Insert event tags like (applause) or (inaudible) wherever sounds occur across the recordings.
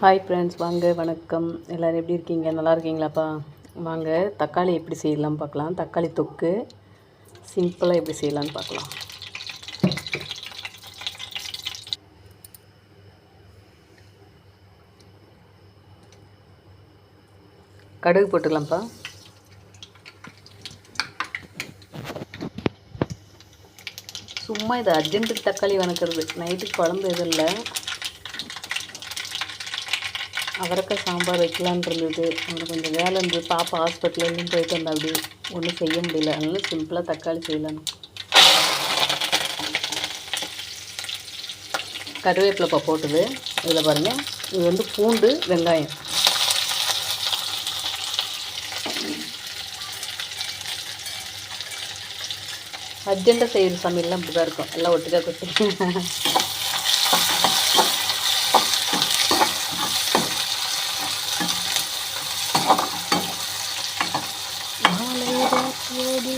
Hi friends வாங்க வணக்கம். எல்லோரும் எப்படி இருக்கீங்க? நல்லா இருக்கீங்களாப்பா? வாங்க தக்காளி எப்படி செய்யலாம் பார்க்கலாம். தக்காளி தொக்கு சிம்பிளாக எப்படி செய்யலாம்னு பார்க்கலாம். கடுகு போட்டுக்கலாம்ப்பா சும்மா இது அர்ஜென்ட்டுக்கு தக்காளி வணக்கிறது. நைட்டுக்கு குழம்பு எதுவும் இல்லை. அவரைக்காய் சாம்பார் வைக்கலான் இருந்தது. அங்கே கொஞ்சம் வேலை இருந்தது. பாப்பா ஹாஸ்பிட்டல்லேருந்து போயிட்டு வந்தா அப்படி ஒன்றும் செய்ய முடியல. அதனால சிம்பிளாக தக்காளி செய்யலாம் கருவேப்பிலப்பா போட்டது. இதில் பாருங்கள் இது வந்து பூண்டு வெங்காயம். அர்ஜெண்ட்டாக செய்கிற சமையல்லாம் இப்படி தான் இருக்கும். எல்லாம் ஒட்டுக்கா கொட்டி.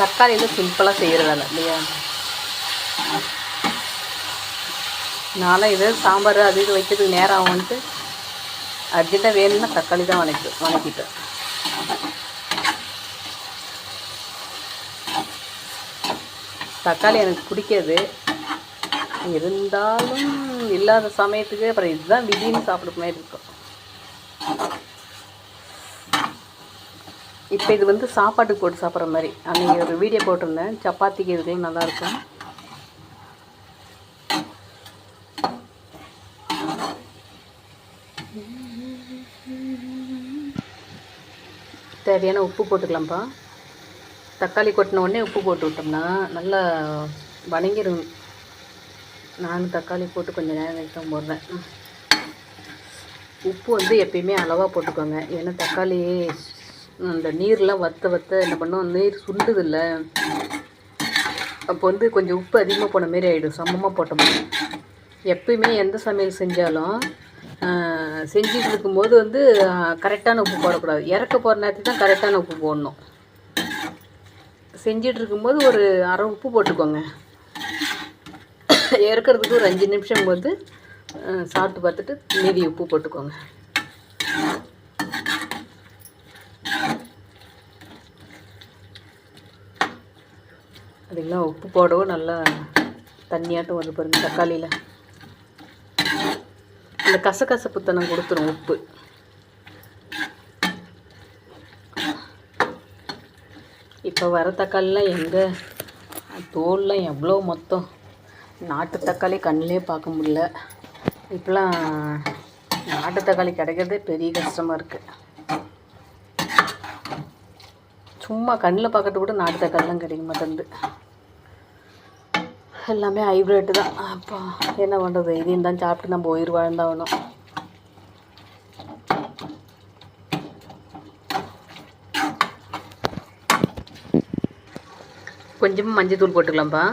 தக்காளியில் சிம்பிளாக செய்கிறதால இல்லையா? நானும் இது சாம்பார் அது இது வைக்கிறதுக்கு நேரம் வந்துட்டு அர்ஜென்ட்டாக வேணும்னா தக்காளி தான் வணக்கி வணக்கிட்டேன் தக்காளி எனக்கு பிடிக்காது. இருந்தாலும் இல்லாத சமயத்துக்கு அப்புறம் இதுதான் விதின்னு சாப்பிட மாதிரி இருக்கும். இப்போ இது வந்து சாப்பாட்டுக்கு போட்டு சாப்பிட்ற மாதிரி. அன்றைக்கி ஒரு வீடியோ போட்டிருந்தேன். சப்பாத்திக்கு இதுக்கெல்லாம் நல்லாயிருக்கும். தேவையான உப்பு போட்டுக்கலாம்ப்பா. தக்காளி கொட்டின உடனே உப்பு போட்டு விட்டோம்னா நல்லா வணங்கிடும் நானும் தக்காளி போட்டு கொஞ்சம் நேரம் தான் போடுறேன். உப்பு வந்து எப்பயுமே அளவாக போட்டுக்கோங்க. ஏன்னா தக்காளி அந்த நீர்லாம் வற்ற வற்ற என்ன பண்ணோம் நீர் சுண்டுதில்ல. அப்போ வந்து கொஞ்சம் உப்பு அதிகமாக போன மாரி ஆகிடும் சமமாக போட்டோம்னா எப்பயுமே எந்த சமையல் செஞ்சாலும் செஞ்சுட்டு இருக்கும்போது வந்து கரெக்டான உப்பு போடக்கூடாது. இறக்க போகிற நேரத்துக்கு தான் கரெக்டான உப்பு போடணும். செஞ்சிட்டு இருக்கும்போது ஒரு அரை உப்பு போட்டுக்கோங்க. இறக்கிறதுக்கு ஒரு அஞ்சு நிமிஷம் போது சாப்பிட்டு பார்த்துட்டு மீதி உப்பு போட்டுக்கோங்க. அதுக்கெல்லாம் உப்பு போடவும் நல்லா தண்ணியாட்டம் வந்து பாருங்கள் தக்காளியில். அந்த கசகசப்புத்தனம் கொடுத்துரும் உப்பு. இப்போ வர தக்காளிலாம் எங்கே? தோல்லாம் எவ்வளோ மொத்தம்? நாட்டு தக்காளி கண்ணிலே பார்க்க முடியல. இப்போலாம் நாட்டு தக்காளி கிடைக்கிறதே பெரிய கஷ்டமாக இருக்குது சும்மா கண்ணில் பார்க்கறது கூட நாட்டு தக்காளிலாம் கிடைக்க மாட்டேங்குது. எல்லாமே ஹைப்ரேட்டு தான். அப்போ என்ன பண்ணுறது இதையும் தான் சாப்பிட்டு நம்ம உயிர் வாழ்ந்தாகணும். கொஞ்சமாக மஞ்சள் தூள் போட்டுக்கலாம்ப்பா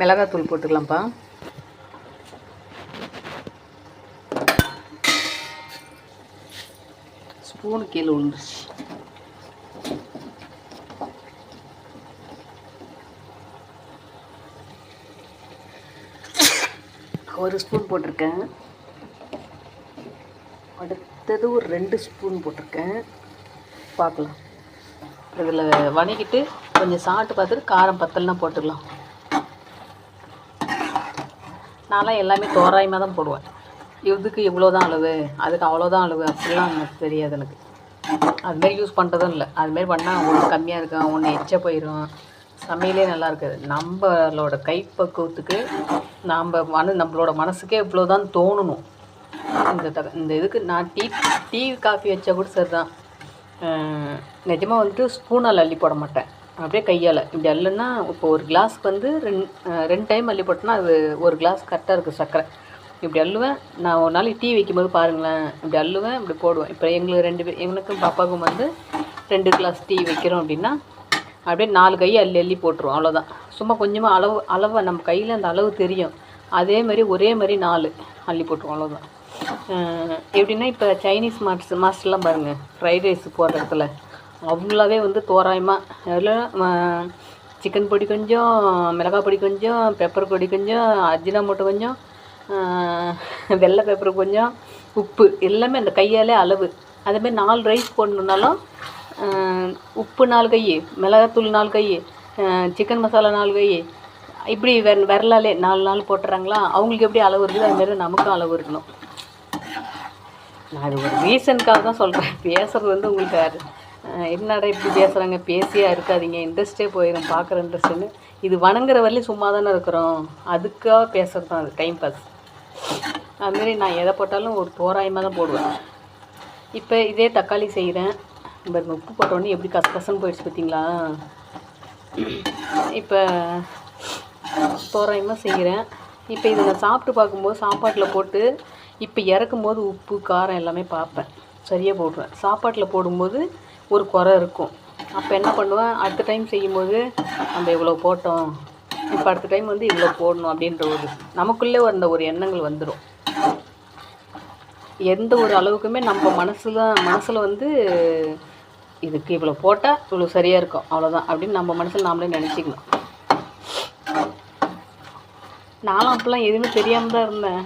மிளகாத்தூள் போட்டுக்கலாம்ப்பா. ஸ்பூனு கீழே விழுந்துருச்சு ஒரு ஸ்பூன் போட்டிருக்கேன். அடுத்தது ஒரு ரெண்டு ஸ்பூன் போட்டிருக்கேன். பார்க்கலாம். இதில் வணக்கிட்டு கொஞ்சம் சாப்பிட்டு பார்த்துட்டு காரம் பத்தலாம் போட்டுக்கலாம். நான்லாம் எல்லாமே தோராயமாக தான் போடுவேன். இதுக்கு இவ்வளோ தான் அளவு அதுக்கு அவ்வளோதான் அளவு அப்படிலாம் எனக்கு தெரியாது எனக்கு. அதுமாரி யூஸ் பண்ணுறதும் இல்லை. அதுமாரி பண்ணால் ஒன்று கம்மியாக இருக்கும் ஒன்று எச்சா போயிடும் சமையலே நல்லா இருக்காது. நம்மளோட கைப்பக்குவத்துக்கு நாம் மன நம்மளோட மனசுக்கே இவ்வளோ தான் தோணணும். இந்த த இந்த இதுக்கு நான் டீ டீ காஃபி வச்சா கூட சரி தான் நிஜமாக வந்துட்டு ஸ்பூனால் அள்ளி போட மாட்டேன். அப்படியே கையால். இப்படி அள்ளுன்னா இப்போ ஒரு கிளாஸ்க்கு வந்து ரெண்டு ரெண்டு டைம் அள்ளி போட்டோன்னா அது ஒரு கிளாஸ் கரெக்டாக இருக்குது சர்க்கரை. இப்படி அள்ளுவேன். நான் ஒரு நாளைக்கு டீ வைக்கும்போது பாருங்களேன். இப்படி அள்ளுவேன் இப்படி போடுவேன். இப்போ எங்களுக்கு ரெண்டு பேர் எங்களுக்கும் பாப்பாவுக்கும் வந்து ரெண்டு கிளாஸ் டீ வைக்கிறோம் அப்படின்னா அப்படியே நாலு கை அள்ளி அள்ளி போட்டுருவோம். அவ்வளோதான் சும்மா கொஞ்சமாக அளவு அளவை நம்ம கையில் அந்த அளவு தெரியும். அதே மாதிரி ஒரே மாதிரி நாலு அள்ளி போட்டுருவோம். அவ்வளோதான் எப்படின்னா இப்போ சைனீஸ் மாஸ்டர் மாஸ்டர்லாம் பாருங்கள் ஃப்ரைட் ரைஸ் போடுற இடத்துல. அவங்களாவே வந்து தோராயமாக அதில் சிக்கன் பொடி கொஞ்சம் மிளகாய் பொடி கொஞ்சம் பெப்பர் பொடி கொஞ்சம் அஜினாமோட்டோ கொஞ்சம் வெள்ளை பெப்பர் கொஞ்சம் உப்பு எல்லாமே அந்த கையாலே அளவு. அதேமாதிரி நாலு ரைஸ் போடணுன்னாலும் உப்பு நாலு கை மிளகாத்தூள் நாலு கை சிக்கன் மசாலா நாலு கை. இப்படி வெ விரலாலே நாலு நாள் போட்டுறாங்களா? அவங்களுக்கு எப்படி அளவு இருக்குது அதுமாரி நமக்கும் அளவு இருக்கணும். நான் இது ஒரு ரீசனுக்காக தான் சொல்கிறேன் பேசுகிறது வந்து உங்களுக்கு என்னடா இப்படி பேசுகிறாங்க பேசியா இருக்காதீங்க. இன்ட்ரெஸ்ட்டே போயிடும் பார்க்குற இன்ட்ரெஸ்ட்டுன்னு இது வணங்குற வரலையும் சும்மா தானே இருக்கிறோம். அதுக்காக பேசுகிறது தான் அது. டைம் பாஸ் அதுமாரி நான் எதை போட்டாலும் ஒரு தோராயமாக தான் போடுவேன். இப்போ இதே தக்காளி செய்கிறேன் பாருங்க உப்பு போட்டோடனே எப்படி கசகசன்னு போயிடுச்சு பார்த்தீங்களா இப்போ தோராயமாக செய்கிறேன் இப்போ இதை நான் சாப்பிட்டு பார்க்கும்போது சாப்பாட்டில் போட்டு இப்போ இறக்கும்போது உப்பு காரம் எல்லாமே பார்ப்பேன். சரியாக போடுவேன். சாப்பாட்டில் போடும்போது ஒரு குறை இருக்கும். அப்போ என்ன பண்ணுவேன்? அடுத்த டைம் செய்யும்போது நம்ம இவ்வளோ போட்டோம். இப்போ அடுத்த டைம் வந்து இவ்வளோ போடணும் அப்படின்ற ஒரு நமக்குள்ளே அந்த ஒரு எண்ணங்கள் வந்துடும் எந்த ஒரு அளவுக்குமே நம்ம மனசில் மனசில் வந்து இதுக்கு இவ்வளோ போட்டால் இவ்வளோ சரியாக இருக்கும். அவ்வளோதான் அப்படின்னு நம்ம மனசில் நாமளே நினச்சிக்கணும் நானும் அப்போல்லாம் எதுவுமே தெரியாமல் தான் இருந்தேன்.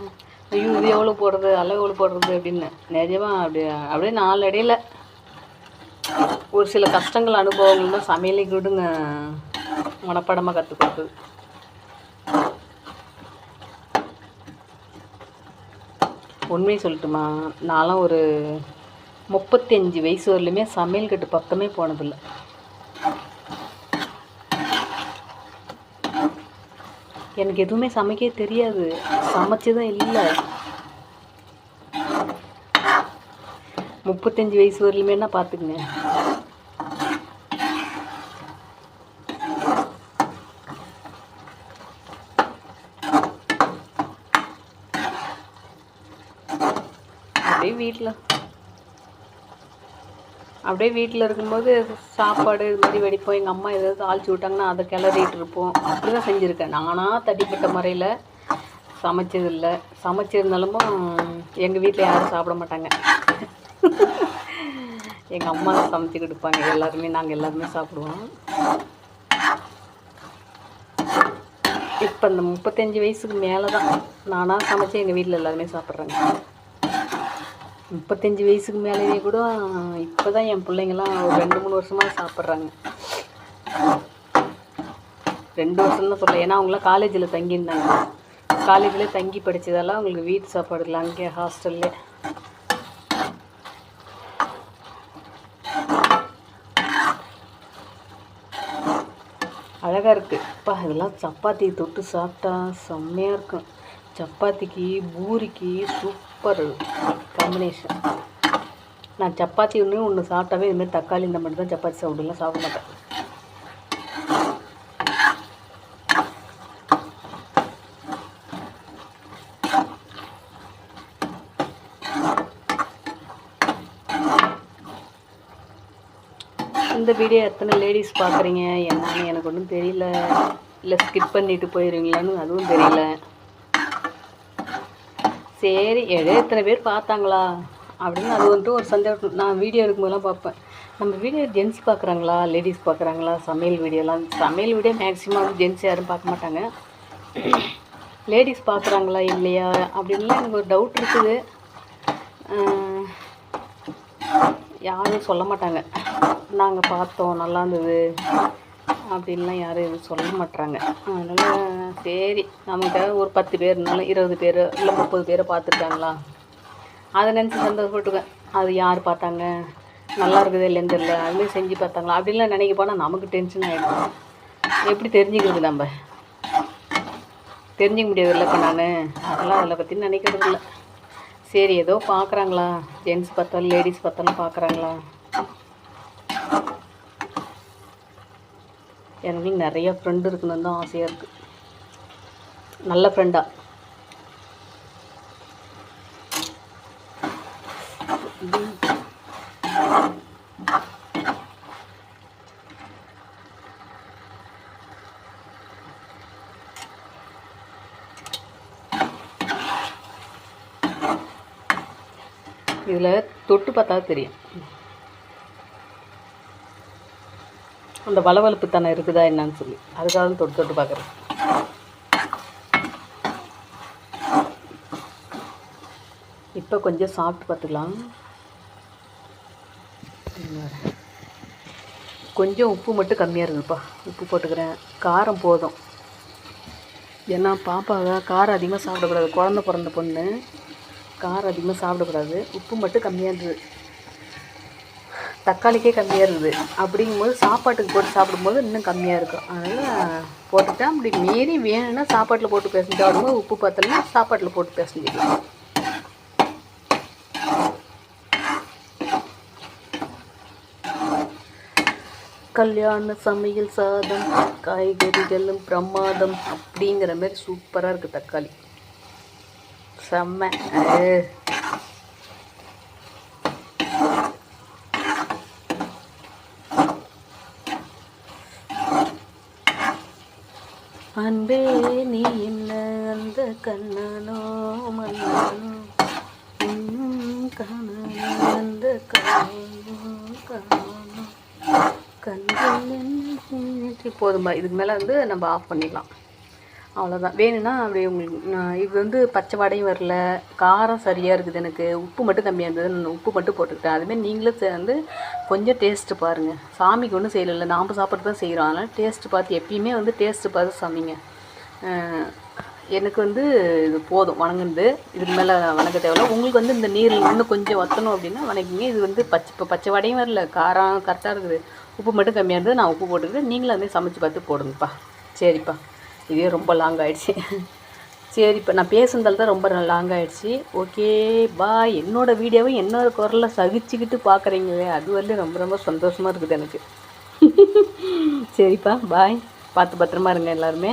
ஐயோ இது எவ்வளோ போடுறது? அளவு எவ்வளோ போடுறது? அப்படின்னு. நிஜமாக அப்படி அப்படியே நாலு இடையில ஒரு சில கஷ்டங்கள் அனுபவங்கள் தான் சமையலை கூடுங்க. மனப்படமாக கற்றுக் கொடுத்தது உண்மையை சொல்லட்டுமா? நான்லாம் ஒரு முப்பத்தஞ்சு வயசு வரலையுமே சமையல் கட்டு பக்கமே போனதில்லை. எனக்கு எதுவுமே சமைக்க தெரியாது. சமைச்சதும் இல்லை. முப்பத்தஞ்சு வயசு வரலுமே என்ன பார்த்துக்குங்க. அப்படியே வீட்டில் அப்படியே வீட்டில் இருக்கும்போது சாப்பாடு இது மாதிரி வெடிப்போம். எங்கள் அம்மா ஏதாவது ஆழ்ச்சி விட்டாங்கன்னா அதை கிளறிட்டு இருப்போம். அப்படி தான் செஞ்சுருக்கேன். நானாக தட்டிப்பட்ட முறையில் சமைச்சதில்லை. சமைச்சிருந்தாலும் எங்கள் வீட்டில் யாரும் சாப்பிட மாட்டாங்க. எங்கள் அம்மா தான் சமைச்சு கொடுப்பாங்க. எல்லாருமே நாங்கள் எல்லாருமே சாப்பிடுவோம். இப்போ இந்த முப்பத்தஞ்சு வயசுக்கு மேலே தான் நானாக சமைச்சு எங்கள் வீட்டில் எல்லாருமே சாப்பிட்றாங்க. முப்பத்தஞ்சு வயசுக்கு மேலேயே கூட இப்போ தான் என் பிள்ளைங்கள்லாம் ஒரு ரெண்டு மூணு வருஷமாக சாப்பிட்றாங்க. ரெண்டு வருஷம் தான் சொல்ல ஏன்னா அவங்களாம் காலேஜில் தங்கியிருந்தாங்க. காலேஜில் தங்கி படித்ததெல்லாம் அவங்களுக்கு வீட்டு சாப்பாடு இல்லை அங்கே ஹாஸ்டல்லே அழகாக இருக்குது அப்பா இதெல்லாம் சப்பாத்தி தொட்டு சாப்பிட்டா செம்மையாக இருக்கும். சப்பாத்திக்கு பூரிக்கு சூப்பர் காம்பினேஷன் நான் சப்பாத்தி ஒன்று ஒன்று சாப்பிட்டாவே இதுமாதிரி தக்காளி இந்த மட்டும் தான் சப்பாத்தி சாப்பிடலாம் சாப்பிட மாட்டேன். இந்த வீடியோ எத்தனை லேடிஸ் பார்க்குறீங்க? என்னன்னு எனக்கு ஒன்றும் தெரியல. இல்லை ஸ்கிப் பண்ணிட்டு போயிடுவீங்களான்னு அதுவும் தெரியல. சரி எடே எத்தனை பேர் பார்த்தாங்களா? அப்படின்னு அது வந்துட்டு ஒரு சந்தேகம். நான் வீடியோ இருக்கும்போதெல்லாம் பார்ப்பேன். நம்ம வீடியோ ஜென்ஸ் பார்க்குறாங்களா? லேடிஸ் பார்க்குறாங்களா? சமையல் வீடியோலாம் சமையல் வீடியோ மேக்ஸிமம் ஜென்ஸ் யாரும் பார்க்க மாட்டாங்க. லேடிஸ் பார்க்குறாங்களா? இல்லையா? அப்படின்லாம் எனக்கு ஒரு டவுட் இருக்குது. யாரும் சொல்ல மாட்டாங்க. நாங்கள் பார்த்தோம் நல்லா இருந்தது. அப்படின்லாம் யாரும் எதுவும் சொல்ல மாட்டாங்க அதனால் சரி நமக்கு ஒரு பத்து பேர் இருந்தாலும் இருபது பேர் இல்லை முப்பது பேரை பார்த்துருக்காங்களா? அதை நினச்சி சந்தோஷப்பட்டுக்கேன் அது யார் பார்த்தாங்க? நல்லா இருக்குது இல்லைன்னு தெரியல. அதுமாதிரி செஞ்சு பார்த்தாங்களா? அப்படின்லாம் நினைக்க போனால் நமக்கு டென்ஷன் ஆகிடும் எப்படி தெரிஞ்சுக்கிறது நம்ம? தெரிஞ்சிக்க முடியாது இல்லைப்பா நான். அதெல்லாம் அதில் பற்றி நினைக்கிறது இல்லை. சரி ஏதோ பார்க்குறாங்களா ஜென்ஸ் பார்த்தாலும் லேடிஸ் பார்த்தாலும் பார்க்குறாங்களா எனக்கு நிறையா ஃப்ரெண்டு இருக்கணும்னு தான் ஆசையாக இருக்குது நல்ல ஃப்ரெண்டாக இதில் தொட்டு பார்த்தா தெரியும். அந்த வளவளப்பு தனம் இருக்குதா என்னன்னு சொல்லி. அதுக்காக தொட்டு தொட்டு பார்க்குறேன். இப்போ கொஞ்சம் சாப்பிட்டு பார்த்துக்கலாம். கொஞ்சம் உப்பு மட்டும் கம்மியாக இருக்குதுப்பா உப்பு போட்டுக்கிறேன். காரம் போதும். ஏன்னா பாப்பாவை காரம் அதிகமாக சாப்பிடக்கூடாது. குழந்த பிறந்த பொண்ணு. காரம் அதிகமாக சாப்பிடக்கூடாது. உப்பு மட்டும் கம்மியாக இருந்தது. தக்காளிக்கே கம்மியாக இருந்தது. அப்படிங்கும்போது சாப்பாட்டுக்கு போட்டு சாப்பிடும்போது இன்னும் கம்மியாக இருக்கும். அதனால் போட்டுட்டேன் அப்படி மீறி வேணும்னா சாப்பாட்டில் போட்டு பேசஞ்சு சாப்பிடும்போது உப்பு பார்த்தோம்னா சாப்பாட்டில் போட்டு பேசஞ்சிக்கலாம் கல்யாண சமையல் சாதம் காய்கறிகளும் பிரமாதம் அப்படிங்கிற மாதிரி சூப்பராக இருக்குது தக்காளி. செம்ம. அது அன்பே நீ என்ன அந்த கண்ணனோ மன்னனோ? இன்னும் அந்த கண்ணனோ கண்ணனோ கண்கள் போதுமா. இதுக்கு மேலே வந்து நம்ம ஆஃப் பண்ணிடலாம். அவ்வளோதான் வேணும்னா அப்படி உங்களுக்கு நான் இது வந்து பச்சை வாடையும் வரல காரம் சரியாக இருக்குது எனக்கு உப்பு மட்டும் கம்மியாக இருந்தது நான் உப்பு மட்டும் போட்டுக்கிட்டேன். அதுமாரி நீங்களும் வந்து கொஞ்சம் டேஸ்ட்டு பாருங்கள் சாமிக்கு ஒன்றும் செய்யலை நாம் சாப்பிட்டு தான் செய்கிறோம் அதனால் டேஸ்ட்டு பார்த்து எப்பயுமே வந்து டேஸ்ட்டு பார்த்து சமைங்க. எனக்கு வந்து இது போதும் வணங்குனது. இதுக்கு மேலே வணங்க தேவையில்ல. உங்களுக்கு வந்து இந்த நீர் இன்னும் கொஞ்சம் வற்றணும் அப்படின்னா வணக்கிங்க. இது வந்து பச்சை இப்போ பச்சை வடையும் வரல காரம் கரெக்டாக இருக்குது. உப்பு மட்டும் கம்மியாக இருந்தது நான் உப்பு போட்டுக்கிட்டு நீங்களும் அதுமாதிரி சமைச்சு பார்த்து போடுங்கப்பா. சரிப்பா. இதே ரொம்ப லாங் ஆயிடுச்சு. சரிப்பா நான் பேசுனதால் தான் ரொம்ப லாங் ஆகிடுச்சி ஓகே பாய் என்னோடய வீடியோவை என்னோட குரலில் சகிச்சுக்கிட்டு பார்க்குறீங்களே அது வந்து ரொம்ப ரொம்ப சந்தோஷமாக இருக்குது எனக்கு. (laughs) சரிப்பா பாய் பார்த்து பத்திரமா இருங்க எல்லாருமே.